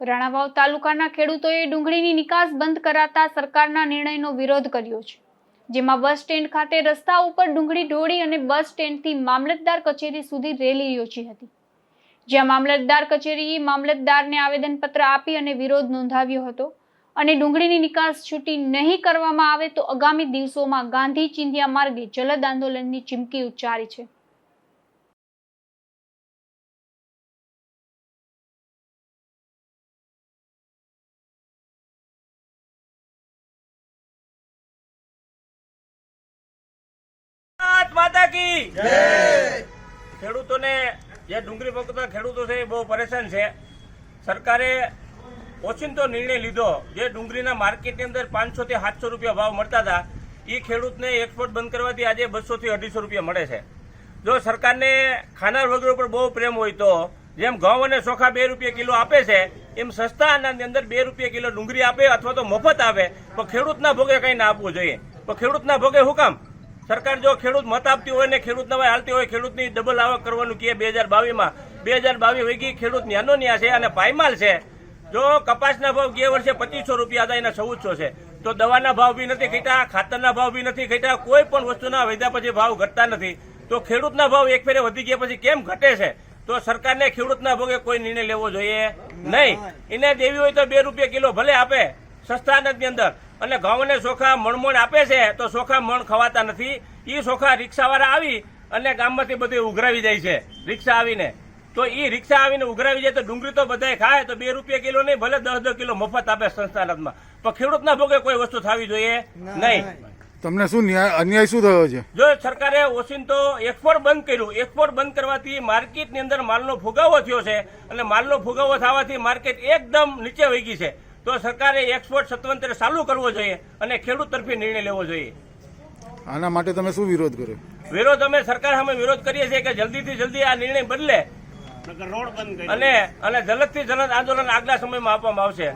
રાણાવાવ તાલુકાના ખેડૂતોએ ડુંગળીની નિકાસ બંધ કરાતા સરકારના નિર્ણયનો વિરોધ કર્યો છે, જેમાં બસ સ્ટેન્ડ ખાતે રસ્તા ઉપર ડુંગળી ઢોળી અને બસ સ્ટેન્ડથી મામલતદાર કચેરી સુધી રેલી યોજી હતી. જ્યાં મામલતદાર કચેરીએ મામલતદારને આવેદનપત્ર આપી અને વિરોધ નોંધાવ્યો હતો અને ડુંગળીની નિકાસ છૂટી નહીં કરવામાં આવે તો આગામી દિવસોમાં ગાંધી ચિંધ્યા માર્ગે જલદ આંદોલનની ચીમકી ઉચ્ચારી છે. માતા કી. ખેડૂતોને જે ડુંગળી પકતા ખેડૂતો છે એ બહુ પરેશાન છે. સરકારે ઓચિંતો નિર્ણય લીધો. જે ડુંગળીના માર્કેટની અંદર પાંચસો થી સાતસો રૂપિયા ભાવ મળતા હતા એ ખેડૂતને એક્સપોર્ટ બંધ કરવાથી આજે બસો થી અઢીસો રૂપિયા મળે છે. જો સરકારને ખાનાર વગર ઉપર બહુ પ્રેમ હોય તો જેમ ઘઉં અને ચોખા બે રૂપિયા કિલો આપે છે એમ સસ્તા અનાજની અંદર બે રૂપિયા કિલો ડુંગળી આપે અથવા તો મફત આપે પણ ખેડૂતના ભોગે કંઈ ના આપવું જોઈએ. પણ ખેડૂતના ભોગે શું કામ? સરકાર જો ખેડૂત મત આપતી હોય ને ખેડૂત ભાઈ હાલતી હોય ખેડૂતની ડબલ આવક કરવાનું કહે બે હજાર બાવીસમાં. બે હજાર બાવીસ વૈગી ખેડૂત ન્યાનો ન્યા છે અને પાયમાલ છે. જો કપાસના ભાવ ગયા વર્ષે પચીસો રૂપિયા હતા એના ચૌદસો છે. તો દવાના ભાવ બી નથી ઘટ્યા ખાતરના ભાવ બી નથી ઘટ્યા કોઈ પણ વસ્તુના વધ્યા પછી ભાવ ઘટતા નથી. તો ખેડૂતના ભાવ એક ફેરે વધી ગયા પછી કેમ ઘટે છે? તો સરકારને ખેડૂતના ભોગે કોઈ નિર્ણય લેવો જોઈએ નહીં. એને દેવી હોય તો બે રૂપિયા કિલો ભલે આપે સસ્તા અનાજની અંદર. અને ઘઉંને સોખા ચોખા મણમણ આપે છે તો ચોખા મણ ખવાતા નથી. એ ચોખા રિક્ષાવાળા આવી અને ગામમાંથી બધું ઉઘરાવી જાય છે રિક્ષા આવીને. તો એ રિક્ષા આવીને ઉઘરાવી જાય તો ડુંગળી તો બધાય ખાય તો બે રૂપિયા કિલો નહીં ભલે દસ દસ કિલો મફત આપે સંસ્થા અનાજમાં પણ ખેડૂતના ભોગે કોઈ વસ્તુ થવી જોઈએ નહીં. તમને શું ન્યાય અન્યાય શું થયો છે? જો સરકારે ઓસિંતો એક્સપોર્ટ બંધ કર્યું. એક્સપોર્ટ બંધ કરવાથી માર્કેટની અંદર માલનો ફુગાવો થયો છે. અને માલનો ફુગાવો થવાથી માર્કેટ એકદમ નીચે વહી ગઈ છે. તો સરકારે એક્સપોર્ટ સ્વતંત્ર ચાલુ કરવો જોઈએ અને ખેડૂત તરફી નિર્ણય લેવો જોઈએ. આના માટે તમે શું વિરોધ કર્યો? વિરોધ અમે સરકાર સામે વિરોધ કરીએ છીએ કે જલ્દીથી જલ્દી આ નિર્ણય બદલે અને અને જલદથી જલદ આંદોલન આગલા સમયમાં આપવામાં આવશે.